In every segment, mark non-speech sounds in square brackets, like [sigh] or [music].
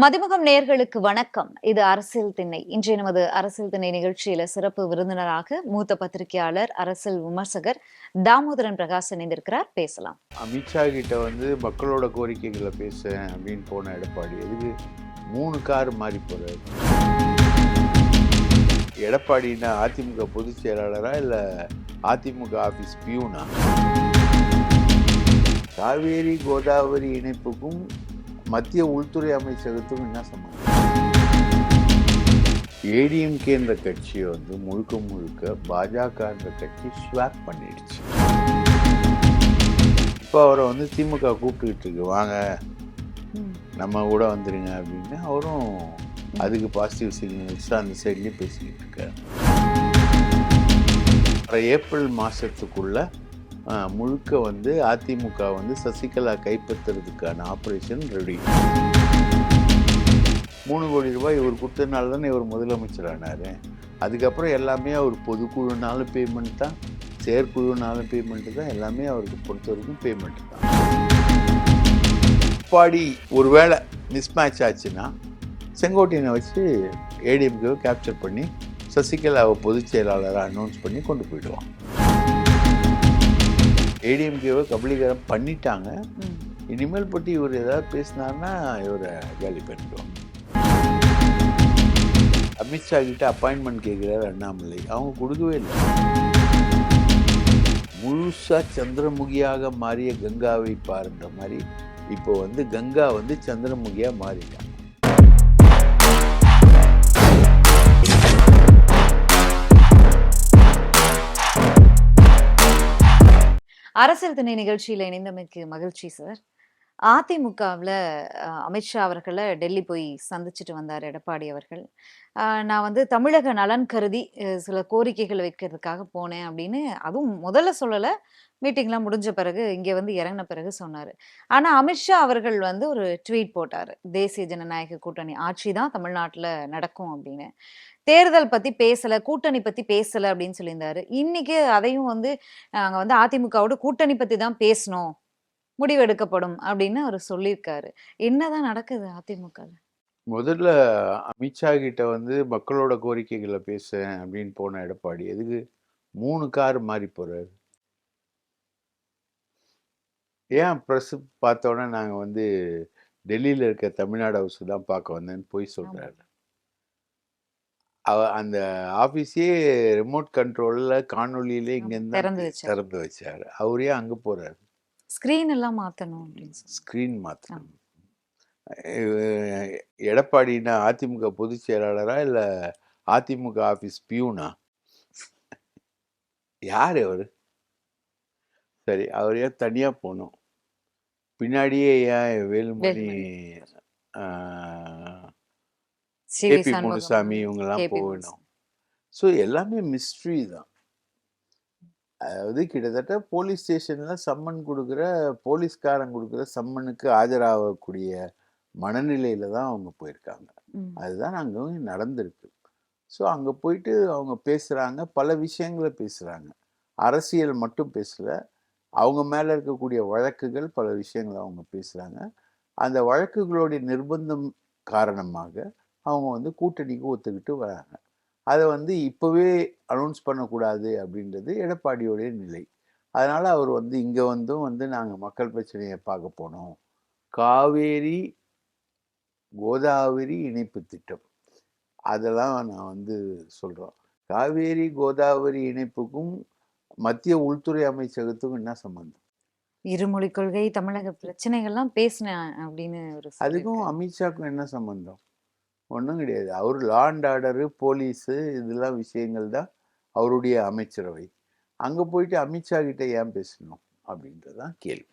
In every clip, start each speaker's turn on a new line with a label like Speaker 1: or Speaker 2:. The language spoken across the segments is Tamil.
Speaker 1: மதிமுகம் நேர்களுக்கு வணக்கம். இது அரசியல் திண்ணை. இன்றைய நமது அரசியல் திண்ணை நிகழ்ச்சியில சிறப்பு விருந்தினராக மூத்த பத்திரிகையாளர் அரசியல் விமர்சகர் தாமோதரன் பிரகாஷ் இணைந்திருக்கிறார். பேசலாம்.
Speaker 2: அமித்ஷா கிட்ட வந்து மக்களோட கோரிக்கைகளை பேச அப்படின்னு போன எடப்பாடி. எதுக்கு? மூணு கார் மாறி போறாரு. எடப்பாடினா அதிமுக பொதுச் செயலாளரா இல்ல அதிமுக ஆபீஸ் பியூனா? காவேரி கோதாவரி இணைப்புக்கும் மத்திய உள்துறை அமைச்சகத்துக்கும் என்ன சம்பந்தம் ஏடிஎம்கேன்ற கட்சியை வந்து முழுக்க முழுக்க பாஜகன்ற கட்சி ஸ்வாப் பண்ணிடுச்சு. இப்போ அவரை வந்து திமுக கூப்பிட்டுக்கிட்டு இருக்கு. வாங்க நம்ம கூட வந்துருங்க அப்படின்னா அவரும் அதுக்கு பாசிட்டிவ் சிக்னல்ஸ் அந்த சைட்லேயும் பேசிக்கிட்டு இருக்காரு. ஏப்ரல் மாதத்துக்குள்ளே முழுக்க வந்து அதிமுக வந்து சசிகலா கைப்பற்றுறதுக்கான ஆப்ரேஷன் ரெடி மூணு கோடி ரூபாய் இவர் கொடுத்தனால தானே இவர் முதலமைச்சர் ஆனார் அதுக்கப்புறம் எல்லாமே அவர் பொதுக்குழுனாலும் பேமெண்ட் தான் செயற்குழுனாலும் பேமெண்ட்டு தான் எல்லாமே அவருக்கு பொறுத்த வரைக்கும் பேமெண்ட் தான். எடப்பாடி ஒருவேளை மிஸ்மேட்ச் ஆச்சுன்னா செங்கோட்டையனை வச்சு ஏடிஎம்கேவை கேப்சர் பண்ணி சசிகலாவை பொதுச் செயலாளராக அனௌன்ஸ் பண்ணி கொண்டு போயிடுவான். ஏடிஎம்கேவை கபலீகரம் பண்ணிட்டாங்க. இனிமேல் பற்றி இவர் ஏதாவது பேசினார்னா இவரை காலி பண்ணிடுவாங்க அமித்ஷா கிட்ட அப்பாயின்மெண்ட் கேட்குறாரு அண்ணாமலை. அவங்க கொடுக்கவே இல்லை. முழுசா சந்திரமுகியாக மாறிய கங்காவை பாருன்ற மாதிரி இப்போ வந்து கங்கா வந்து சந்திரமுகியா மாறிட்டாங்க
Speaker 1: அரசியல் திணை நிகழ்ச்சியில இணைந்தமைக்கு மகிழ்ச்சி சார். அதிமுகவில் அமித்ஷா அவர்களை டெல்லி போய் சந்திச்சுட்டு வந்தார் எடப்பாடி அவர்கள். நான் வந்து தமிழக நலன் கருதி சில கோரிக்கைகள் வைக்கிறதுக்காக போனேன் அப்படின்னு அதுவும் முதல்ல சொல்லலை மீட்டிங்லாம் முடிஞ்ச பிறகு இங்கே வந்து இறங்கின பிறகு சொன்னார். ஆனால் அமித்ஷா அவர்கள் வந்து ஒரு ட்வீட் போட்டார். தேசிய ஜனநாயக கூட்டணி ஆட்சி தான் தமிழ்நாட்டில் நடக்கும் அப்படின்னு. தேர்தல் பத்தி பேசல கூட்டணி பத்தி பேசல அப்படின்னு சொல்லியிருந்தாரு. இன்னைக்கு அதையும் வந்து நாங்கள் வந்து அதிமுகவோட கூட்டணி பத்தி தான் பேசணும் முடிவெடுக்கப்படும் அப்படின்னு அவர் சொல்லியிருக்காரு. என்னதான் நடக்குது அதிமுக
Speaker 2: முதல்ல அமித்ஷா கிட்ட வந்து மக்களோட கோரிக்கைகளை பேச அப்படின்னு போன எடப்பாடி. எதுக்கு? மூணு கார் மாறி போறாரு. ஏன் ப்ரெஸ் பார்த்தோன்னே நாங்கள் வந்து டெல்லியில் இருக்க தமிழ்நாடு ஹவுஸ் தான் பார்க்க வந்தேன்னு போய் சொல்றாரு. அவ அந்த ஆஃபீஸே ரிமோட் கண்ட்ரோலில் காணொலியிலே இங்கேருந்து
Speaker 1: திறந்து வச்சாரு.
Speaker 2: அவரே அங்கே போறாரு.
Speaker 1: ஸ்கிரீன் எல்லாம் சொல்லி
Speaker 2: ஸ்க்ரீன் மாற்றணும் எடப்பாடினா அதிமுக பொதுச் செயலாளரா இல்லை அதிமுக ஆஃபீஸ் பியூனா? யார் அவர்? சரி அவர் ஏன் தனியாக போகணும் பின்னாடியே ஏன் வேலுமணி கேபி முனுசாமி இவங்கெல்லாம் போகணும். ஸோ எல்லாமே மிஸ்ட்ரி தான். அதாவது கிட்டத்தட்ட போலீஸ் ஸ்டேஷன்ல சம்மன் கொடுக்குற போலீஸ்காரன் கொடுக்குற சம்மனுக்கு ஆஜராகக்கூடிய மனநிலையில தான் அவங்க போயிருக்காங்க. அதுதான் அங்கே நடந்திருக்கு. ஸோ அங்கே போயிட்டு அவங்க பேசுகிறாங்க பல விஷயங்களை பேசுகிறாங்க அரசியல் மட்டும் பேசல அவங்க மேலே இருக்கக்கூடிய வழக்குகள் பல விஷயங்களை அவங்க பேசுகிறாங்க அந்த வழக்குகளுடைய நிர்பந்தம் காரணமாக அவங்க வந்து கூட்டணிக்கு ஒத்துக்கிட்டு வராங்க. அதை வந்து இப்போவே அனௌன்ஸ் பண்ணக்கூடாது அப்படின்றது எடப்பாடியோடைய நிலை. அதனால் அவர் வந்து இங்கே வந்தும் வந்து நாங்கள் மக்கள் பிரச்சனையை பார்க்க போனோம். காவேரி கோதாவரி இணைப்பு திட்டம். அதெல்லாம் நான் வந்து சொல்கிறோம் காவேரி கோதாவரி இணைப்புக்கும் மத்திய உள்துறை அமைச்சகத்துக்கும் என்ன சம்பந்தம்?
Speaker 1: இருமொழி கொள்கை தமிழக பிரச்சனைகள்லாம் பேசினேன் அப்படின்னு ஒரு
Speaker 2: அதுக்கும் அமித்ஷாக்கும் என்ன சம்பந்தம்? ஒன்றும் கிடையாது. அவர் லா அண்ட் ஆர்டரு போலீஸு இதெல்லாம் விஷயங்கள் தான் அவருடைய அமைச்சரவை. அங்கே போயிட்டு அமித்ஷா கிட்ட ஏன் பேசணும் அப்படின்றதான் கேள்வி.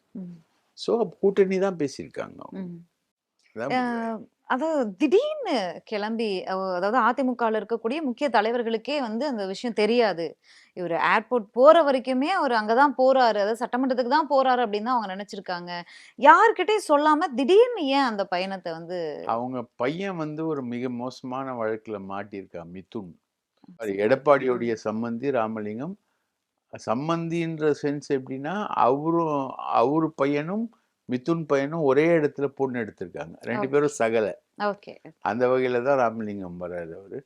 Speaker 2: ஸோ கூட்டணி தான் பேசியிருக்காங்க
Speaker 1: அதாவது திடீர்னு கிளம்பி அவ- அதாவது அதிமுகவில் இருக்கக்கூடிய முக்கிய தலைவர்களுக்கே வந்து அந்த விஷயம் தெரியாது. இவர் ஏர்போர்ட் போற வரைக்குமே அவர் அங்கதான் போறாரு. அதாவது சட்டமன்றத்துக்கு தான் போறாரு அப்படின்னு தான் அவங்க நினைச்சிருக்காங்க. யார்கிட்டயும் சொல்லாம திடீர்னு ஏன் அந்த பயணத்தை வந்து
Speaker 2: அவங்க பையன் வந்து ஒரு மிக மோசமான வழக்குல மாட்டியிருக்கான் மிதுன். அது எடப்பாடியோடைய சம்மந்தி ராமலிங்கம். சம்மந்தின்ற சென்ஸ் எப்படின்னா அவரும் அவரு பையனும் மிதுன் பையனும் ஒரே இடத்துல பொண்ணு எடுத்திருக்காங்க. ரெண்டு. பேரும் சகலை.
Speaker 1: ஓகே.
Speaker 2: அந்த வகையில் தான் ராமலிங்கம் வர்றாரு அவர்.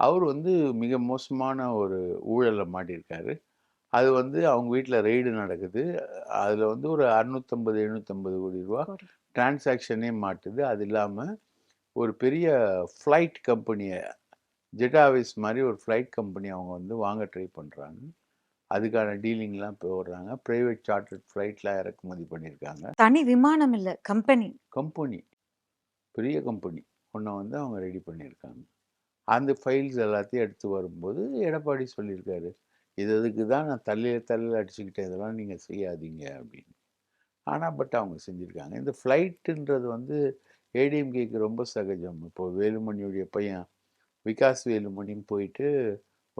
Speaker 2: அவர் வந்து மிக மோசமான ஒரு ஊழலை மாட்டியிருக்காரு. அது வந்து அவங்க வீட்டில் ரெய்டு நடக்குது. அதில் வந்து ஒரு அறுநூத்தம்பது எழுநூத்தம்பது கோடி ரூபா. டிரான்சாக்ஷனே மாட்டுது. அது இல்லாமல் ஒரு பெரிய ஃப்ளைட் கம்பெனியை ஜெட்டாவிஸ் மாதிரி ஒரு ஃப்ளைட் கம்பெனி அவங்க வந்து வாங்க ட்ரை பண்ணுறாங்க அதுக்கான டீலிங்லாம் இப்போ வர்றாங்க ப்ரைவேட் சார்ட்டர்ட் ஃப்ளைட்லாம் இறக்குமதி பண்ணியிருக்காங்க.
Speaker 1: தனி விமானம் இல்ல கம்பெனி.
Speaker 2: கம்பெனி. பெரிய கம்பெனி. ஒன்றை வந்து அவங்க ரெடி பண்ணியிருக்காங்க. அந்த ஃபைல்ஸ் எல்லாத்தையும் எடுத்து வரும்போது எடப்பாடி சொல்லியிருக்காரு. இது இதுக்கு தான் நான் தள்ளியில் தள்ளியில் அடிச்சுக்கிட்டேன். இதெல்லாம் நீங்கள் செய்யாதீங்க அப்படின்னு. ஆனால் பட் அவங்க செஞ்சுருக்காங்க. இந்த ஃப்ளைட்டுன்றது வந்து ஏடிஎம்கேக்கு ரொம்ப சகஜம். இப்போ வேலுமணியுடைய பையன் விகாஸ் வேலுமணின்னு போயிட்டு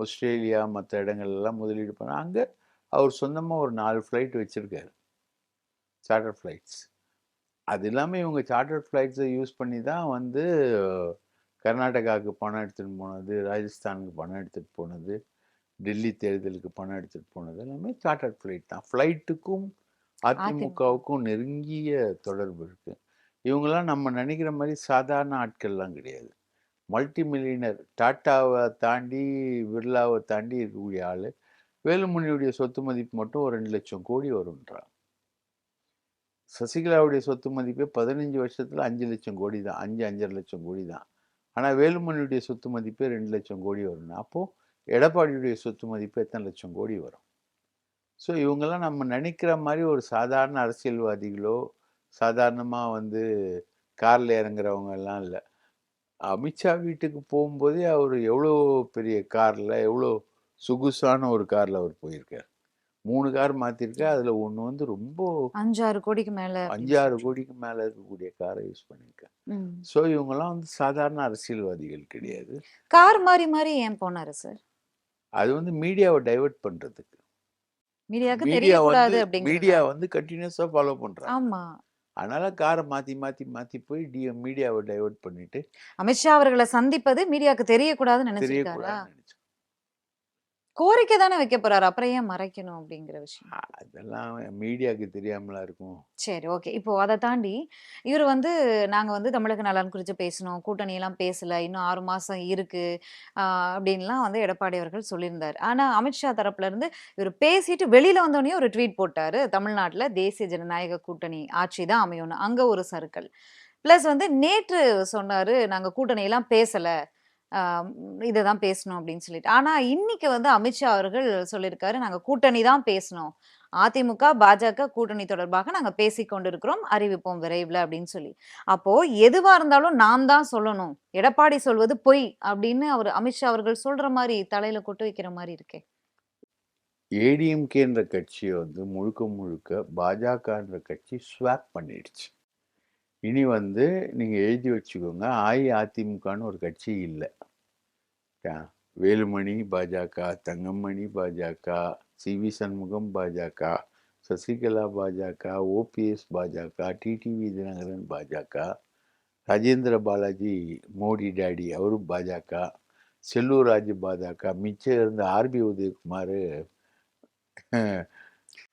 Speaker 2: ஆஸ்திரேலியா மற்ற இடங்கள்லாம் முதலீடு பண்ண அங்கே அவர் சொந்தமாக ஒரு நாலு ஃப்ளைட் வச்சுருக்காரு. சார்ட்டர் ஃப்ளைட்ஸ் அது இல்லாமல் இவங்க சார்ட்டர் ஃப்ளைட்ஸை யூஸ் பண்ணி தான் வந்து கர்நாடகாவுக்கு பணம் எடுத்துகிட்டு போனது ராஜஸ்தானுக்கு பணம் எடுத்துகிட்டு போனது டெல்லி தேர்தலுக்கு பணம் எடுத்துகிட்டு போனது எல்லாமே சார்ட்டர் ஃப்ளைட் தான். ஃப்ளைட்டுக்கும் அதிமுகவுக்கும் நெருங்கிய தொடர்பு இருக்குது இவங்கெல்லாம் நம்ம நினைக்கிற மாதிரி சாதாரண ஆட்கள்லாம் கிடையாது. மல்டி மில்லியனர் டாட்டாவை தாண்டி பிர்லாவை தாண்டி இருக்கக்கூடிய ஆள். வேலுமணியுடைய சொத்து மதிப்பு மட்டும் ஒரு ரெண்டு லட்சம் கோடி வரும்ன்றான் சசிகலாவுடைய சொத்து மதிப்பே பதினஞ்சு வருஷத்தில் அஞ்சு லட்சம் கோடி தான். அஞ்சு அஞ்சரை லட்சம் கோடி தான். ஆனால் வேலுமணியுடைய சொத்து மதிப்பே ரெண்டு லட்சம் கோடி வரும்னா அப்போது எடப்பாடியுடைய சொத்து மதிப்பு எத்தனை லட்சம் கோடி வரும்? ஸோ இவங்கெல்லாம் நம்ம நினைக்கிற மாதிரி ஒரு சாதாரண அரசியல்வாதிகளோ சாதாரணமாக வந்து காரில் இறங்குறவங்க எல்லாம் இல்லை. அமித்ஷா வீட்டுக்கு போகும்போதே அவர் எவ்வளோ பெரிய காரில் எவ்வளோ சொகுசான ஒரு காரில் அவர் போயிருக்கார். மூணு கார் மாற்றிருக்கார் அதில் ஒன்று வந்து ரொம்ப
Speaker 1: அஞ்சாறு கோடிக்கு மேல
Speaker 2: அஞ்சாறு. கோடிக்கு மேலே இருக்கக்கூடிய காரை யூஸ் பண்ணியிருக்கார். ஸோ இவங்கெல்லாம் வந்து சாதாரண அரசியல்வாதிகள் கிடையாது.
Speaker 1: கார் மாறி மாறி ஏன் போனாரு சார்?
Speaker 2: அது வந்து மீடியாவை டைவர்ட் பண்ணுறதுக்கு மீடியா வந்து
Speaker 1: அப்படிங்கிறது
Speaker 2: மீடியா வந்து கண்டினியூஸாக ஃபாலோ பண்ணுறாங்க
Speaker 1: ஆமா.
Speaker 2: அதனால காரை மாற்றி மாற்றி மாற்றி போய் டி மீடியாவை டைவர்ட் பண்ணிட்டு
Speaker 1: அமித்ஷா அவர்களை சந்திப்பது மீடியாவுக்கு தெரியக்கூடாதுன்னு
Speaker 2: தெரியக்கூடாதுன்னு நினைச்சோம்.
Speaker 1: கோரிக்கை தானே வைக்க போறாரு. அப்புறம் ஏன் மறைக்கணும் அப்படிங்கிற விஷயம்?
Speaker 2: அதெல்லாம் மீடியாவுக்கு தெரியாமலா இருக்கும்.
Speaker 1: சரி ஓகே. இப்போ அதை தாண்டி இவர் வந்து நாங்க வந்து தமிழக நலன் குறித்து பேசணும் கூட்டணி எல்லாம் பேசல. இன்னும் ஆறு மாசம் இருக்கு. அப்படின்லாம் வந்து எடப்பாடி அவர்கள் சொல்லியிருந்தார். ஆனா அமித்ஷா தரப்புல இருந்து இவர் பேசிட்டு வெளியில வந்தோடனே ஒரு ட்வீட் போட்டாரு. தமிழ்நாட்டுல தேசிய ஜனநாயக கூட்டணி ஆட்சி தான் அமையும்னு. அங்க ஒரு சர்க்கிள் ப்ளஸ் வந்து நேற்று சொன்னாரு நாங்க கூட்டணி எல்லாம் பேசல. இதை தான் பேசணும் அப்படின்னு சொல்லிட்டு. ஆனா இன்னைக்கு வந்து அமித்ஷா அவர்கள் சொல்லியிருக்காரு நாங்க கூட்டணி தான் பேசணும். அதிமுக பாஜக கூட்டணி தொடர்பாக நாங்க பேசி கொண்டிருக்கிறோம் அறிவிப்போம் விரைவில் அப்படின்னு சொல்லி. அப்போ எதுவா இருந்தாலும் நாம் தான் சொல்லணும். எடப்பாடி சொல்வது பொய் அப்படின்னு அவர் அமித்ஷா அவர்கள் சொல்ற மாதிரி தலையில கொட்டு வைக்கிற மாதிரி இருக்கே.
Speaker 2: ஏடிஎம்கேன்ற கட்சியை வந்து முழுக்க முழுக்க பாஜகன்ற கட்சி ஸ்வாப் பண்ணிடுச்சு. இனி வந்து நீங்கள் எழுதி வச்சுக்கோங்க. அஇஅதிமுகன்னு ஒரு கட்சி இல்லை. வேலுமணி பாஜக தங்கமணி பாஜக சி வி சண்முகம் பாஜக சசிகலா பாஜக ஓபிஎஸ் பாஜக டிடிவி தினகரன் பாஜக ராஜேந்திர பாலாஜி மோடி டேடி அவரும் பாஜக செல்லூர் ராஜு பாஜக மிச்சம் இருந்த ஆர்பி உதயகுமார்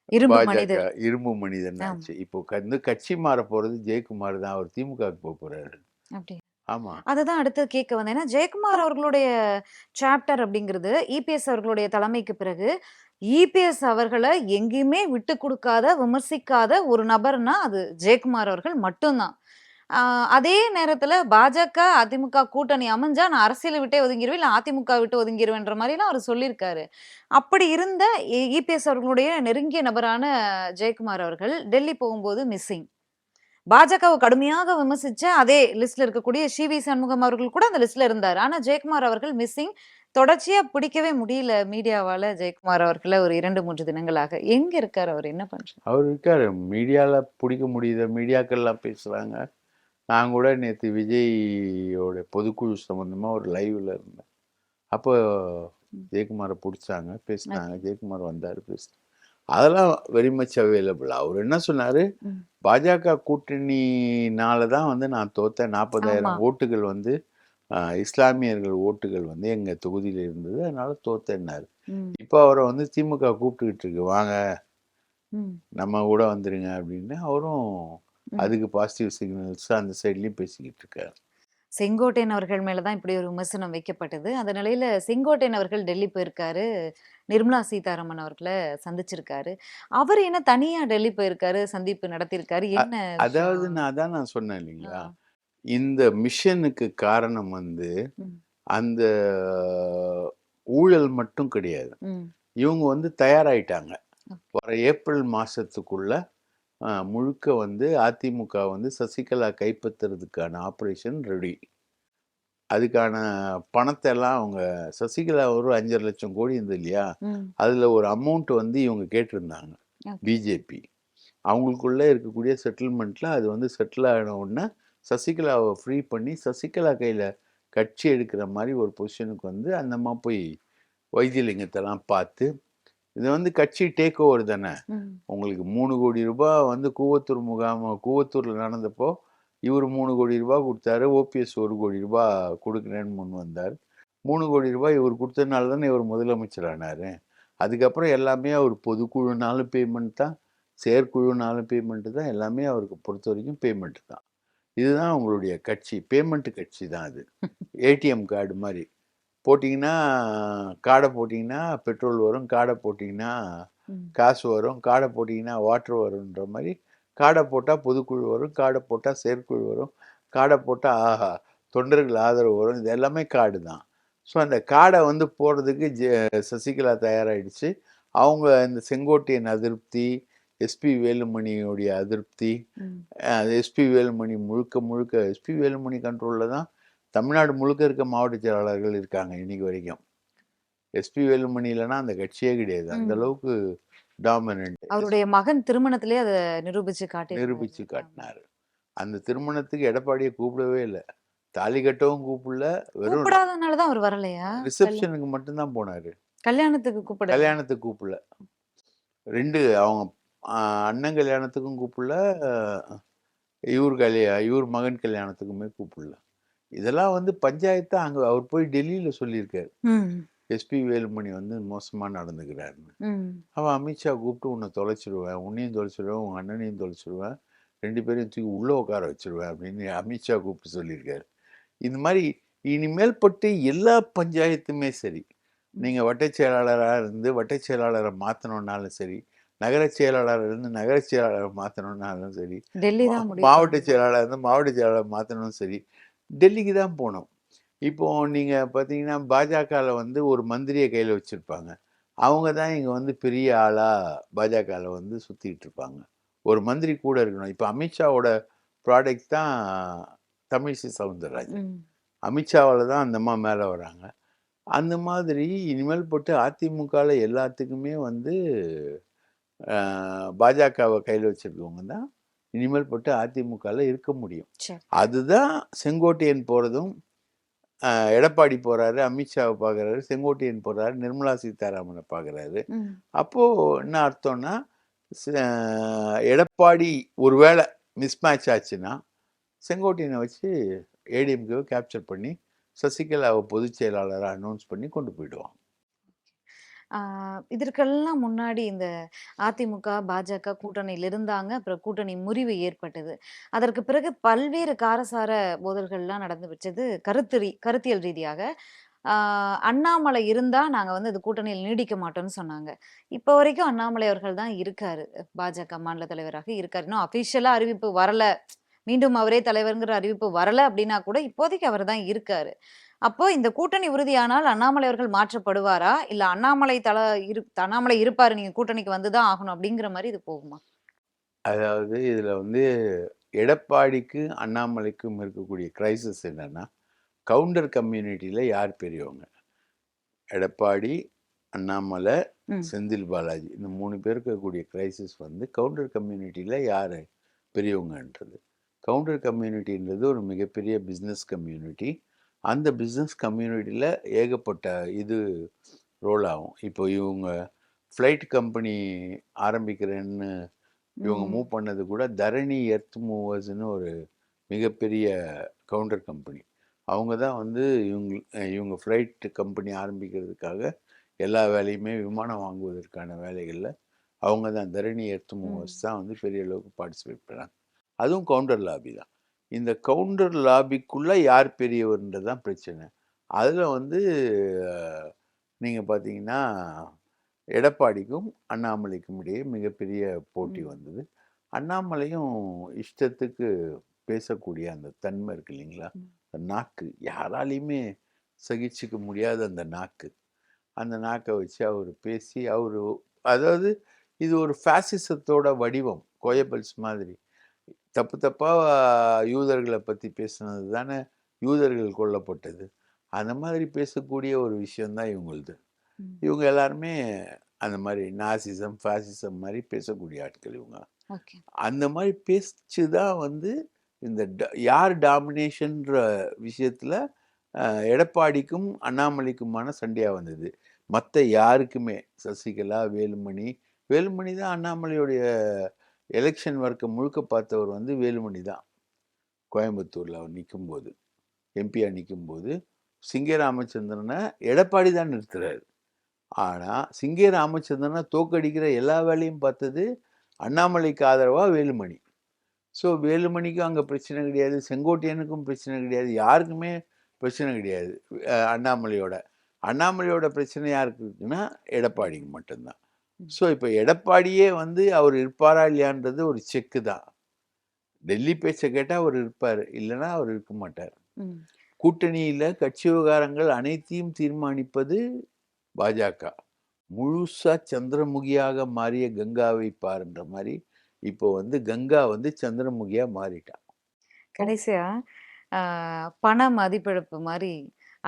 Speaker 1: இரும்பு மனிதர்.
Speaker 2: இரும்பு மனிதன். ஆச்சு. இப்போ வந்து கட்சி மாற போறது ஜெயக்குமார் தான். அவர் திமுகவுக்கு போக போறாரு. ஆமா.
Speaker 1: அதுதான் அடுத்து கேட்க வந்தேன். ஏன்னா ஜெயக்குமார் அவர்களுடைய சாப்டர் அப்படிங்கிறது இபிஎஸ் அவர்களுடைய தலைமைக்கு பிறகு இபிஎஸ் அவர்களை எங்கேயுமே விட்டு கொடுக்காத விமர்சிக்காத ஒரு நபர்னா அது ஜெயக்குமார் அவர்கள் மட்டும்தான். அதே நேரத்தில் பாஜக அதிமுக கூட்டணி அமைஞ்சா நான் அரசியலை விட்டே ஒதுங்கிடுவேன் இல்லை அதிமுக விட்டு ஒதுங்கிடுவேன்ற மாதிரிலாம் அவர் சொல்லியிருக்காரு. அப்படி இருந்த இபிஎஸ் அவர்களுடைய நெருங்கிய நபரான ஜெயக்குமார் அவர்கள் டெல்லி போகும்போது மிஸ்ஸிங் பாஜகவை கடுமையாக விமர்சிச்ச அதே லிஸ்ட்ல இருக்கக்கூடிய சி வி சண்முகம் அவர்கள் கூட அந்த லிஸ்ட்ல இருந்தார். ஆனா ஜெயக்குமார் அவர்கள் மிஸ்ஸிங் தொடர்ச்சியா பிடிக்கவே முடியல மீடியாவால ஜெயக்குமார் அவர்களை ஒரு இரண்டு மூன்று தினங்களாக. எங்க இருக்காரு? அவர் என்ன பண்றாரு?
Speaker 2: அவர் இருக்காரு. மீடியால பிடிக்க முடியுது. மீடியாக்கள்லாம் பேசுறாங்க. நான் கூட நேற்று விஜயோட பொதுக்குழு சம்பந்தமா ஒரு லைவ்ல இருந்தேன். அப்போ ஜெயக்குமாரை பிடிச்சாங்க பேசினாங்க. ஜெயக்குமார் வந்தார் பேசினாங்க அதெல்லாம் வெரி மச் அவைலபிள் அவர் என்ன சொன்னாரு. பாஜக கூட்டணினால தான் வந்து நான் தோத்தேன். நாற்பதாயிரம். ஓட்டுகள் வந்து இஸ்லாமியர்கள் ஓட்டுகள் வந்து எங்க தொகுதியில இருந்தது. அதனால தோத்தேன்னாரு. இப்போ அவரை வந்து திமுக கூப்பிட்டுக்கிட்டு இருக்கு. வாங்க. நம்ம கூட வந்துருங்க அப்படின்னு அவரும். அதுக்கு பாசிட்டிவ் சிக்னல்ஸ் அந்த சைட்லயும் பேசிக்கிட்டு இருக்காரு
Speaker 1: செங்கோட்டையன் அவர்கள் மேல தான் இப்படி ஒரு விமர்சனம் வைக்கப்பட்டது. அந்த நிலையில செங்கோட்டையன் அவர்கள் டெல்லி போயிருக்காரு. நிர்மலா சீதாராமன் அவர்கள சந்திச்சிருக்காரு. அவரு என்ன தனியா டெல்லி போயிருக்காரு, சந்திப்பு நடத்தியிருக்காரு. என்ன
Speaker 2: அதாவது? நான் அதான் நான் சொன்னேன். இல்லைங்களா? இந்த மிஷனுக்கு காரணம் வந்து. அந்த ஊழல் மட்டும் கிடையாது. இவங்க வந்து தயாராயிட்டாங்க. வர ஏப்ரல் மாசத்துக்குள்ள முழுக்க வந்து அதிமுக வந்து சசிகலா கைப்பற்றுறதுக்கான ஆப்பரேஷன் ரெடி. அதுக்கான பணத்த எல்லாம் அவங்க சசிகலா ஒரு 5,50,000 கோடி இருந்தது இல்லையா? அதுல ஒரு அமௌண்ட் வந்து இவங்க கேட்டிருந்தாங்க. பிஜேபி. அவங்களுக்குள்ள இருக்கக்கூடிய செட்டில்மெண்ட்ல அது வந்து செட்டில் ஆன உடனே சசிகலாவ ஃப்ரீ பண்ணி, சசிகலா கையில கட்சி எடுக்கிற மாரி ஒரு பொசிஷனுக்கு வந்து அந்த அம்மா போய் வைத்தியலிங்கத்தெல்லாம் பார்த்து, இது வந்து கட்சி டேக் ஓவர் தானே. உங்களுக்கு ரூ. 3,00,00,000 வந்து கூவத்தூர் முகாம் கூவத்தூர்ல நடந்தப்போ, இவரு ரூ. 3,00,00,000 குடுத்தாரு. ஓபிஎஸ் ரூ. 1,00,00,000 குடுக்குறேன்னு முன் வந்தார். ரூ. 3,00,00,000 இவரு குடுத்ததுனால தானே இவரு முதலமைச்சர் ஆனாரு. அதுக்கப்புறம் எல்லாமே அவர் பொதுக்குழுனாலும் பேமெண்ட் தான், செயற்குழுனாலும் பேமெண்ட் தான். எல்லாமே அவருக்கு பொறுத்தவரைக்கும் பேமெண்ட் தான். இதுதான் அவங்களுடைய கட்சி. பேமெண்ட் கட்சி தான் அது. [laughs] ஏடிஎம் கார்டு மாரி. போட்டீங்கன்னா, கார்ட போட்டீங்கன்னா பெட்ரோல் வரும். கார்ட போட்டீங்கன்னா. காசு வரும். கார்ட போட்டீங்கன்னா வாட்டர் வரும்ன்ற மாரி, கார்ட போட்டா பொதுக்குழு வரும். கார்ட போட்டா செயற்குழு வரும். கார்ட போட்டா ஆஹா! தொண்டர்கள் ஆதரவு வரும். இது எல்லாமே கார்டு தான். ஸோ அந்த கார்ட வந்து போடுறதுக்கு ஜெ சசிகலா தயாராயிடுச்சு. அவங்க இந்த செங்கோட்டையன் அதிருப்தி, எஸ்பி வேலுமணியுடைய அதிருப்தி, எஸ்பி வேலுமணி முழுக்க முழுக்க எஸ்பி வேலுமணி கண்ட்ரோல்ல தான் தமிழ்நாடு முழுக்க இருக்க மாவட்ட செயலாளர்கள் இருக்காங்க இன்னைக்கு வரைக்கும். எஸ்பி வேலுமணி இல்லன்னா அந்த கட்சியே கிடையாது. அந்த. அளவுக்கு டாமினன்ட்.
Speaker 1: அவருடைய மகன் திருமணத்திலே அத நிரூபிச்சு காட்டியிருந்தாரு.
Speaker 2: நிரூபிச்சு. காட்டினாரு. அந்த திருமணத்துக்கு எடப்பாடிய கூப்பிடவே இல்ல. தாலி கட்டவும் கூப்பிடல. வெறும்
Speaker 1: கூப்பிடாதனால தான் அவர் வரலையா?
Speaker 2: ரிசப்ஷனுக்கு மட்டும் தான் போனாரு.
Speaker 1: கல்யாணத்துக்கு கூப்பிடல.
Speaker 2: கல்யாணத்துக்கு கூப்பிடல. 2 அவங்க அண்ணன் கல்யாணத்துக்கும் கூப்பிடல. இவரு கல்யா இவரு மகன் கல்யாணத்துக்குமே கூப்பிடல. இதெல்லாம் வந்து பஞ்சாயத்தா அங்க அவர் போய் டெல்லியில சொல்லியிருக்காரு. எஸ்பி வேலுமணி வந்து மோசமா நடந்துக்கிறாருன்னு. அவன் அமித்ஷா கூப்பிட்டு உன்ன தொலைச்சிருவேன். உன்னையும் தொலைச்சிருவேன். உங்க அண்ணனையும் தொலைச்சிருவேன். 2 பேரையும் தூக்கி உள்ள உட்கார வச்சுருவேன் அப்படின்னு அமித்ஷா கூப்பிட்டு சொல்லியிருக்காரு. இந்த மாரி இனிமேல் பட்டு எல்லா பஞ்சாயத்துமே சரி.
Speaker 1: ம்.
Speaker 2: நீங்க வட்டச் செயலாளரா இருந்து வட்டச் செயலாளர மாத்தணும்னாலும் சரி, நகரச் செயலாளரா இருந்து நகரச் செயலாளர மாத்தணும்னாலும் சரி, மாவட்ட. செயலாளரா இருந்து மாவட்ட செயலாளர் மாத்தணும்னு சரி, டெல்லிக்கு தான் போணும். இப்போ நீங்க பார்த்தீங்கன்னா, பாஜகல வந்து ஒரு மந்திரிய கையில வச்சிருப்பாங்க. அவங்க தான் இங்க வந்து பெரிய ஆளா பாஜகல வந்து சுத்திட்டு இருப்பாங்க. ஒரு மந்திரி கூட இருக்கணும். இப்ப அமித்ஷாவோட ப்ராடக்ட் தான் தமிழிசை சவுந்தரராஜன். அமித்ஷாவால தான் அந்த அம்மா மேல வராங்க. அந்த மாதிரி இனிமேல் பட்டு அதிமுகல எல்லாத்துக்குமே வந்து பாஜகவ கையில வச்சிருக்கவங்க தான் இனிமேல் பட்டு அதிமுகல இருக்க முடியும். அதுதான் செங்கோட்டையன் போறதும், அ எடப்பாடி போறாரு, அமித்ஷாவ பார்க்குறாரு, செங்கோட்டையன் போறாரு, நிர்மலா சீதாராமன பார்க்குறாரு.
Speaker 1: ம்.
Speaker 2: அப்போ என்ன அர்த்தம்னா, எடப்பாடி ஒருவேள மிஸ்மேட்ச் ஆச்சுன்னா, செங்கோட்டையன வச்சு ஏடிஎம்கேவ கேப்சர் பண்ணி, சசிகலாவ பொதுச் செயலாளரா அனௌன்ஸ் பண்ணி கொண்டு போயிடுவாங்க.
Speaker 1: ஆ இதற்கெல்லாம் முன்னாடி இந்த அதிமுக, பாஜக கூட்டணியில இருந்தாங்க. அப்புறம் கூட்டணி முறிவு ஏற்பட்டது. அதற்கு பிறகு பல்வேறு காரசார மோதல்கள்லாம் நடந்து கருத்து ரீ கருத்தியல் ரீதியாக. ஆ அண்ணாமலை இருந்தா நாங்க வந்து அது கூட்டணியில் நீடிக்க மாட்டோம்னு சொன்னாங்க. இப்போ வரைக்கும் அண்ணாமலை அவர்கள் தான் இருக்காரு. பாஜக மாநில தலைவராக இருக்காரு. இன்னும் அஃபிஷியலா அறிவிப்பு வரல. மீண்டும் அவரே தலைவர்ங்கிற அறிவிப்பு வரல அப்படின்னா கூட இப்போதைக்கு அவர் தான் இருக்காரு. அப்போ இந்த கூட்டணி உறுதியானால் அண்ணாமலை அவர்கள் மாற்றப்படுவாரா? இல்ல அண்ணாமலை தல இரு அண்ணாமலை இருப்பாரு. நீங்க கூட்டணிக்கு வந்து தான் ஆகணும் அப்டிங்கிற மாரி இது போகுமா?
Speaker 2: அதாவது இதுல வந்து எடப்பாடிக்கு, அண்ணாமலைக்கும் இருக்கக்கூடிய கிரைசிஸ் என்னன்னா, கவுண்டர் கம்யூனிட்டில யார் பெரியவங்க? எடப்பாடி, அண்ணாமலை. செந்தில் பாலாஜி. இந்த 3 பேருக்கு இருக்கக்கூடிய கிரைசிஸ் வந்து கவுண்டர் கம்யூனிட்டில யாரு பெரியவங்கன்றது. கவுண்டர் கம்யூனிட்டின்றது ஒரு மிகப்பெரிய பிசினஸ் கம்யூனிட்டி. அந்த பிசினஸ் கம்யூனிட்டில ஏகப்பட்ட இது ரோல் ஆகும். இப்போ இவங்க ஃப்ளைட் கம்பெனி ஆரம்பிக்கிறேன்னு இவங்க. மூவ் பண்ணது கூட தரணி எர்த் மூவர்ஸ்ன்னு ஒரு மிகப்பெரிய கவுண்டர் கம்பெனி. அவங்க தான் வந்து இவங்க இவங்க ஃப்ளைட் கம்பெனி ஆரம்பிக்கிறதுக்காக எல்லா வேலையுமே விமானம் வாங்குவதற்கான வேலைகள்ல அவங்க தான் தரணி எர்த். மூவர்ஸ் தான் வந்து பெரிய அளவுக்கு பார்ட்டிசிபேட் பண்ணாங்க. அதுவும் கவுண்டர் லாபி தான். இந்த கவுண்டர் லாபிக்குள்ள யார் பெரியவர்ன்றது தான் பிரச்சனை. அதில் வந்து அஹ், நீங்க பார்த்தீங்கன்னா எடப்பாடிக்கும் அண்ணாமலைக்கும் இடையே மிகப்பெரிய போட்டி. வந்தது. அண்ணாமலையும் இஷ்டத்துக்கு பேசக்கூடிய அந்த தன்மை இருக்கு இல்லைங்களா. அந்த நாக்கு. யாராலையுமே சகிச்சுக்க முடியாத அந்த நாக்கு. அந்த நாக்கை வச்சு அவர் பேசி அவர் அதாவது இது ஒரு ஃபேசிசத்தோட வடிவம். கோயபல்ஸ் மாதிரி. தப்பு தப்பா யூதர்களை பத்தி பேசுனது தானே யூதர்கள் கொல்லப்பட்டது. அந்த மாதிரி பேசக்கூடிய ஒரு விஷயம்தான் இவங்களுது. இவங்க எல்லாருமே அந்த மாதிரி நாசிசம் ஃபாசிசம் மாதிரி பேசக்கூடிய ஆட்கள் இவங்க. அந்த மாதிரி பேச்சு தான் வந்து இந்த யார் டாமினேஷன்ற விஷயத்துல எடப்பாடிக்கும் அண்ணாமலைக்குமான சண்டையா வந்தது. மற்ற யாருக்குமே சசிகலா வேலுமணி வேலுமணி தான் அண்ணாமலையுடைய எலெக்ஷன் ஒர்க்கை முழுக்க பார்த்தவர் வந்து வேலுமணி தான். கோயம்புத்தூரில் அவர் நிற்கும்போது எம்பியா நிற்கும்போது சிங்கே ராமச்சந்திரனை எடப்பாடி தான் நிறுத்துறாரு. ஆனால் சிங்கே ராமச்சந்திரனை தோக்கடிக்கிற எல்லா வேலையும் பார்த்தது அண்ணாமலைக்கு ஆதரவாக வேலுமணி. ஸோ வேலுமணிக்கும் அங்கே பிரச்சனை கிடையாது செங்கோட்டையனுக்கும் பிரச்சனை கிடையாது யாருக்குமே பிரச்சனை கிடையாது அண்ணாமலையோட. அண்ணாமலையோட பிரச்சனை யாருக்கு இருக்குன்னா எடப்பாடிக்கு மட்டும்தான். ஸோ இப்போ எடப்பாடியே வந்து அவர் இருப்பாரா இல்லையான்றது ஒரு செக்கு தான். டெல்லி பேச்சை கேட்டால் அவர் இருப்பார் இல்லைன்னா அவர் இருக்க மாட்டார். கூட்டணியில் கட்சி விவகாரங்கள் அனைத்தையும் தீர்மானிப்பது பாஜக. முழுசா சந்திரமுகியாக மாறிய கங்காவை பாருன்ற மாதிரி இப்போ வந்து கங்கா வந்து சந்திரமுகியா மாறிட்டா.
Speaker 1: கடைசியா ஆ, பண மதிப்பிழப்பு மாதிரி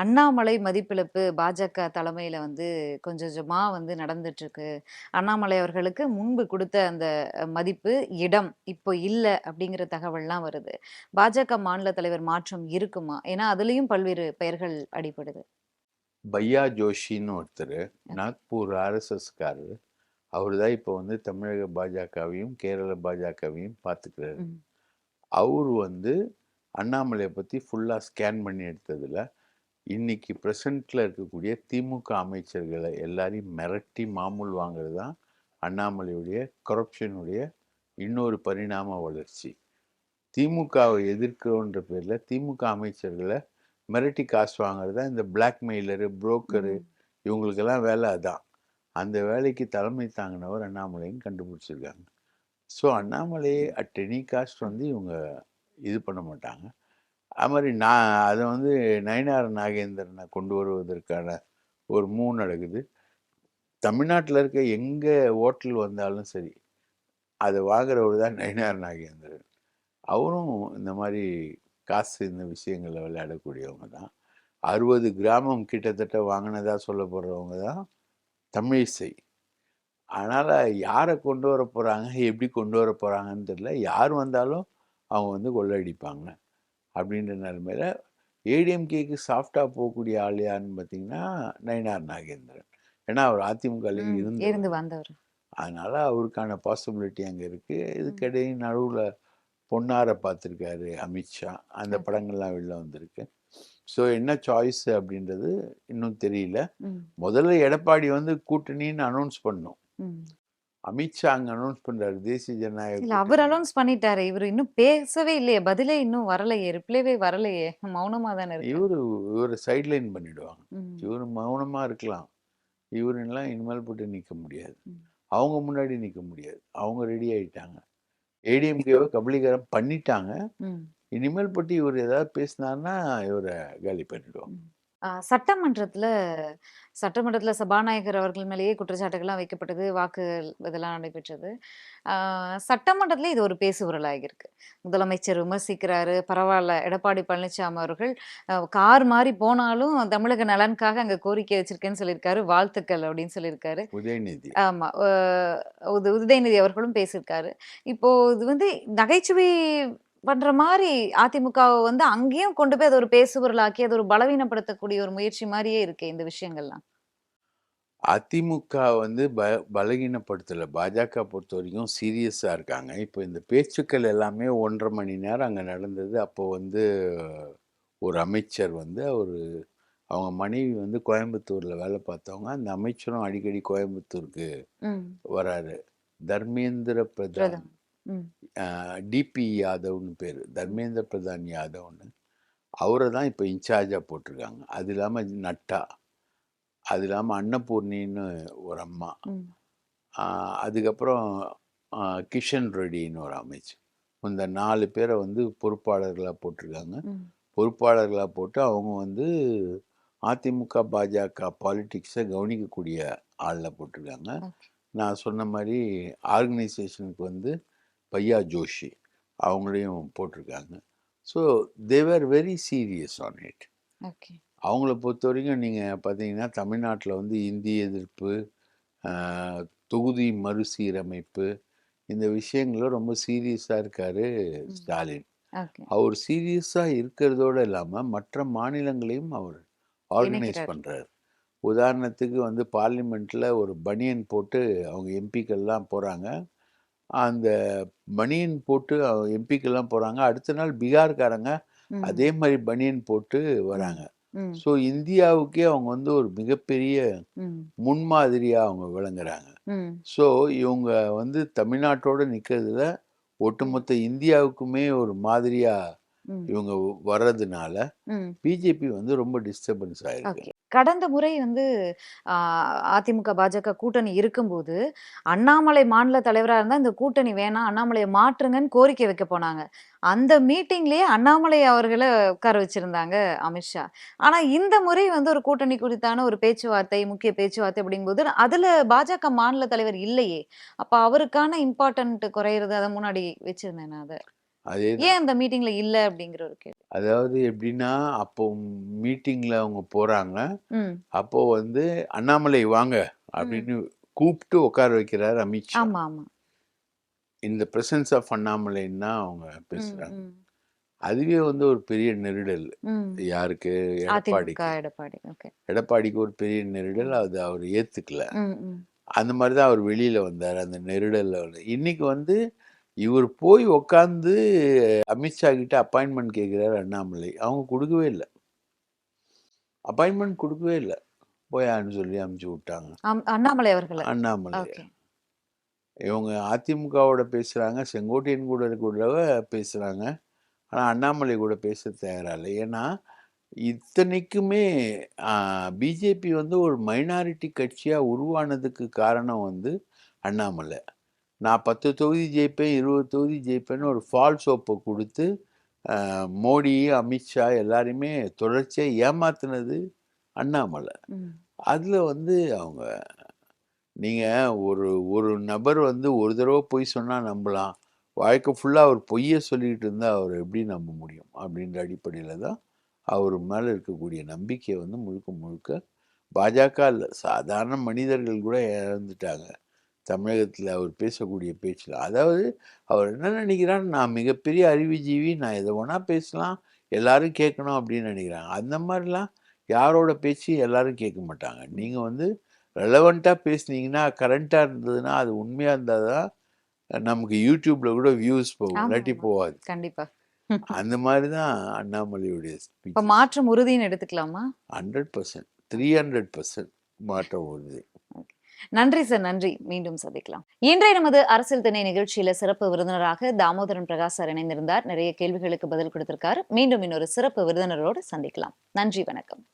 Speaker 1: அண்ணாமலை மதிப்பிழப்பு பாஜக தலைமையில வந்து கொஞ்சம் கொஞ்சமா வந்து நடந்துட்டு இருக்கு அண்ணாமலை அவர்களுக்கு முன்பு கொடுத்த அந்த மதிப்பு இடம் இப்போ இல்லை அப்படிங்கிற தகவல்லாம் வருது. பாஜக மாநில தலைவர் மாற்றம் இருக்குமா? ஏன்னா அதுலயும் பல்வேறு பெயர்கள் அடிபடுது.
Speaker 2: பையா ஜோஷின்னு ஒருத்தர் நாக்பூர் ஆர்எஸ்எஸ்காரர். அவர் தான் இப்போ வந்து தமிழக பாஜகவையும் கேரள பாஜகவையும் பார்த்துக்கிறாரு. அவர் வந்து அண்ணாமலையை பற்றி ஃபுல்லாக ஸ்கேன் பண்ணி எடுத்ததில் இன்னைக்கு ப்ரெசண்ட்டில் இருக்கக்கூடிய திமுக அமைச்சர்களை எல்லாரையும் மிரட்டி மாமூல் வாங்குறது தான் அண்ணாமலையுடைய கரப்ஷனுடைய இன்னொரு பரிணாம வளர்ச்சி. திமுகவை எதிர்க்கிறோன்ற பேரில் திமுக அமைச்சர்களை மிரட்டி காசு வாங்குறது தான் இந்த பிளாக்மெயிலரு புரோக்கரு. இவங்களுக்கெல்லாம் வேலை அதான். அந்த வேலைக்கு தலைமை தாங்கினவர் அண்ணாமலையும் கண்டுபிடிச்சிருக்காங்க. ஸோ அண்ணாமலையை அட் எனி காஸ்ட் வந்து இவங்க இது பண்ண மாட்டாங்க. அது மாதிரி நான் அதை வந்து நயனார் நாகேந்திரனை கொண்டு வருவதற்கான ஒரு மூவ் நடக்குது. தமிழ்நாட்டில் இருக்க எங்கே ஹோட்டல் வந்தாலும் சரி அதை வாங்குறவர் தான் நயனார் நாகேந்திரன். அவரும் இந்த மாதிரி காசு இந்த விஷயங்களில் விளையாடக்கூடியவங்க தான். அறுபது கிராமம் கிட்டத்தட்ட வாங்கினதா சொல்லப்படுறவங்க தான் தமிழிசை. அதனால் யாரை கொண்டு வர போகிறாங்க எப்படி கொண்டு வர போகிறாங்கன்னு தெரியல. யார் வந்தாலும் அவங்க வந்து கொள்ளடிப்பாங்க அப்படின்ற நிலைமையில ஏடிஎம்கேக்கு சாஃப்டாக போகக்கூடிய ஆள் யாருன்னு பார்த்தீங்கன்னா நயினார் நாகேந்திரன் ஏன்னா அவர் அதிமுகலையும். இருந்து
Speaker 1: இருந்து வந்தவர்
Speaker 2: அதனால அவருக்கான பாசிபிலிட்டி அங்கே இருக்குது. இதுக்கிடையே நடுவில் பொன்னாரை பார்த்துருக்காரு அமித்ஷா அந்த படங்கள்லாம் வெளில வந்திருக்கு ஸோ என்ன சாய்ஸ் அப்படின்றது இன்னும் தெரியல. முதல்ல எடப்பாடி வந்து கூட்டணின்னு அனௌன்ஸ் பண்ணோம். அமித்ஷா அங்கே அனௌன்ஸ் பண்றாரு தேசிய ஜனநாயக
Speaker 1: இல்ல அவர் அனௌன்ஸ் பண்ணிட்டாரு. இவர் இன்னும் பேசவே இல்லையே. பதிலே இன்னும் வரலையே. ரிப்ளைவே வரலையே. மௌனமா தானே இருக்காரு.
Speaker 2: இவரு இவரை சைட்லைன் பண்ணிடுவாங்க. இவர் மௌனமா இருக்கலாம். இவரெல்லாம் இனிமேல் போட்டு நிற்க முடியாது. அவங்க முன்னாடி நிற்க முடியாது. அவங்க ரெடி ஆயிட்டாங்க. ஏடிஎம்கேவை கபலீகரம் பண்ணிட்டாங்க. இனிமேல் போட்டு இவர் ஏதாவது பேசினார்னா இவரை காலி பண்ணிடுவாங்க.
Speaker 1: ஆ, சட்டமன்றத்துல சட்டமன்றத்துல சபாநாயகர் அவர்கள் மேலேயே குற்றச்சாட்டுகள்லாம் வைக்கப்பட்டது வாக்கு இதெல்லாம் நடைபெற்றது. ஆ, சட்டமன்றத்துல இது ஒரு பேசுபொருளாகியிருக்கு முதலமைச்சர் விமர்சிக்கிறாரு பரவாயில்ல எடப்பாடி பழனிசாமி அவர்கள் அஹ், கார் மாதிரி போனாலும் தமிழக நலனுக்காக அங்க கோரிக்கை வச்சிருக்கேன்னு சொல்லியிருக்காரு வாழ்த்துக்கள் அப்படின்னு சொல்லியிருக்காரு.
Speaker 2: உதயநிதி.
Speaker 1: ஆமா உத- உதயநிதி அவர்களும் பேசியிருக்காரு. இப்போ இது வந்து நகைச்சுவை பண்ற மாதிரி அதிமுகவை வந்து அங்கேயும் கொண்டு போய் அதை ஒரு பேசுபொருளாக்கி அதை ஒரு பலவீனப்படுத்தக்கூடிய ஒரு முயற்சி மாதிரியே இருக்கே இந்த விஷயங்கள்லாம்.
Speaker 2: அதிமுக வந்து ப பலகீனப்படுத்தலை பாஜக பொறுத்த வரைக்கும் சீரியஸாக இருக்காங்க. இப்போ இந்த பேச்சுக்கள் எல்லாமே ஒன்றரை மணி நேரம் அங்கே நடந்தது. அப்போ வந்து ஒரு அமைச்சர் வந்து அவர் அவங்க மனைவி வந்து கோயம்புத்தூரில் வேலை பார்த்தவங்க. அந்த அமைச்சரும் அடிக்கடி கோயம்புத்தூருக்கு வராரு. தர்மேந்திர பிரதான். டிபி யாதவ்னு பேர். தர்மேந்திர பிரதான் யாதவ்னு. அவரை தான் இப்போ இன்சார்ஜாக போட்டிருக்காங்க. அது இல்லாமல் நட்டா. அது இல்லாமல் அன்னபூர்ணின்னு ஒரு அம்மா. அதுக்கப்புறம் கிஷன் ரெட்டின்னு ஒரு அமைச்சர் இந்த நாலு பேரை வந்து பொறுப்பாளர்களாக போட்டிருக்காங்க. பொறுப்பாளர்களாக போட்டு அவங்க வந்து அதிமுக பாஜக பாலிடிக்ஸை கவனிக்கக்கூடிய ஆளில் போட்டிருக்காங்க. நான் சொன்ன மாதிரி ஆர்கனைசேஷனுக்கு வந்து பையா ஜோஷி அவங்களையும் போட்டிருக்காங்க. So they are very serious on it
Speaker 1: okay.
Speaker 2: அவங்கள பொறுத்த வரைக்கும் நீங்கள் பார்த்தீங்கன்னா தமிழ்நாட்டில் வந்து இந்தி எதிர்ப்பு தொகுதி மறுசீரமைப்பு இந்த விஷயங்களும் ரொம்ப சீரியஸாக இருக்காரு ஸ்டாலின். அவர் சீரியஸாக இருக்கிறதோடு இல்லாமல் மற்ற மாநிலங்களையும் அவர் ஆர்கனைஸ். பண்ணுறாரு உதாரணத்துக்கு வந்து பார்லிமெண்ட்டில் ஒரு பனியன் போட்டு அவங்க எம்பிக்கள்லாம் போகிறாங்க அந்த பனியன் போட்டு எம்பிக்கெல்லாம் போகிறாங்க அடுத்த நாள் பீகார்காரங்க. அதே மாதிரி பனியன் போட்டு வராங்க. ஸோ இந்தியாவுக்கே அவங்க வந்து ஒரு மிகப்பெரிய. முன்மாதிரியாக அவங்க விளங்குறாங்க. ஸோ இவங்க வந்து தமிழ்நாட்டோட நிற்கிறதுல ஒட்டுமொத்த இந்தியாவுக்குமே ஒரு மாதிரியாக. இவங்க வர்றதுனால. பிஜேபி வந்து ரொம்ப டிஸ்டர்பன்ஸ் ஆயிருக்கு
Speaker 1: கடந்த முறை வந்து அதிமுக பாஜக கூட்டணி இருக்கும்போது அண்ணாமலை மாநில தலைவரா இருந்தா இந்த கூட்டணி வேணாம் அண்ணாமலையை மாற்றுங்கன்னு கோரிக்கை வைக்க போனாங்க. அந்த மீட்டிங்லயே அண்ணாமலை அவர்களை உட்கார வச்சிருந்தாங்க அமித்ஷா ஆனா இந்த முறை வந்து ஒரு கூட்டணி குறித்தான ஒரு பேச்சுவார்த்தை முக்கிய பேச்சுவார்த்தை அப்படிங்கும்போது அதுல பாஜக மாநில தலைவர் இல்லையே. அப்ப அவருக்கான இம்பார்ட்டன்ட் குறையிறது அதை முன்னாடி வச்சிருந்தேன் நான் அதை.
Speaker 2: அதே
Speaker 1: ஏன் அந்த மீட்டிங்ல இல்ல அப்படிங்கிற ஒரு கேள்வி.
Speaker 2: அதாவது எப்படின்னா அப்போ மீட்டிங்கில் அவங்க போகிறாங்க
Speaker 1: ம்.
Speaker 2: அப்போ வந்து அண்ணாமலை வாங்க அப்படின்னு கூப்பிட்டு உட்கார வைக்கிறார் அமித்ஷா. இந்த பிரசன்ஸ் ஆஃப் அண்ணாமலைன்னா அவங்க பேசுகிறாங்க
Speaker 1: ம்,
Speaker 2: அதுவே வந்து ஒரு பெரிய நெருடல். யாருக்கு? எடப்பாடிக்கு. எடப்பாடிக்கு ஒரு பெரிய நெருடல் அது அவர்
Speaker 1: ம்
Speaker 2: அந்த மாதிரி தான் அவர் வெளியில் வந்தார் அந்த நெருடலில் இன்னைக்கு வந்து இவர் போய் உக்காந்து அமித்ஷா கிட்ட அப்பாயின்மெண்ட் கேட்குறாரு அண்ணாமலை. அவங்க கொடுக்கவே இல்லை. அப்பாயின்மெண்ட் கொடுக்கவே இல்லை. போயான்னு சொல்லி அமுச்சு விட்டாங்க.
Speaker 1: அண்ணாமலை அவர்களை?
Speaker 2: அண்ணாமலை. இவங்க அதிமுகவோட பேசுகிறாங்க செங்கோட்டையன் கூட கூட பேசுகிறாங்க ஆனால் அண்ணாமலை கூட பேச தயாராகலை. ஏன்னா இத்தனைக்குமே பிஜேபி வந்து ஒரு மைனாரிட்டி கட்சியாக உருவானதுக்கு காரணம் வந்து அண்ணாமலை. நான் பத்து தொகுதி ஜெயிப்பேன் இருபது தொகுதி ஜெயிப்பேன்னு ஒரு ஃபால்ஸ் ஓப்பை கொடுத்து மோடி அமித்ஷா எல்லாரையுமே தொடர்ச்சியாக ஏமாத்துனது அண்ணாமலை. அதில் வந்து அவங்க நீங்கள் ஒரு ஒரு நபர் வந்து ஒரு தடவை பொய் சொன்னால் நம்பலாம். வாழ்க்கை ஃபுல்லாக அவர் பொய்யை சொல்லிக்கிட்டு இருந்தால் அவர் எப்படி நம்ப முடியும்? அப்படின்ற அடிப்படையில் தான் அவர் மேலே இருக்கக்கூடிய நம்பிக்கை வந்து முழுக்க முழுக்க பாஜக இல்லை சாதாரண மனிதர்கள் கூட இறந்துட்டாங்க தமிழகத்தில் அவர் பேசக்கூடிய பேச்சில் அதாவது அவர் என்ன நினைக்கிறார் நான் மிகப்பெரிய அறிவுஜீவி நான் எதை வேணால் பேசலாம் எல்லாரும் கேட்கணும் அப்படின்னு நினைக்கிறாங்க. அந்த மாதிரிலாம் யாரோட பேச்சு எல்லாரும் கேட்க மாட்டாங்க. நீங்கள் வந்து ரெலவெண்ட்டாக பேசுனீங்கன்னா கரண்ட்டாக இருந்ததுன்னா அது உண்மையாக இருந்தால் தான் நமக்கு யூடியூப்பில் கூட வியூஸ் போகும். இல்லாட்டி. போகாது.
Speaker 1: கண்டிப்பா.
Speaker 2: அந்த மாதிரி தான் அண்ணாமலையுடைய ஸ்பீச்
Speaker 1: மாற்றம் உறுதின்னு எடுத்துக்கலாமா?
Speaker 2: Hundred percent three hundred percent மாற்றம் வருது
Speaker 1: நன்றி சார் நன்றி. மீண்டும் சந்திக்கலாம். இன்றைய நமது அரசியல் திணை நிகழ்ச்சியில சிறப்பு விருந்தினராக தாமோதரன் பிரகாஷ் சார் இணைந்திருந்தார். நிறைய கேள்விகளுக்கு பதில் கொடுத்திருக்காரு. மீண்டும் இன்னொரு சிறப்பு விருந்தினரோடு சந்திக்கலாம். நன்றி வணக்கம்.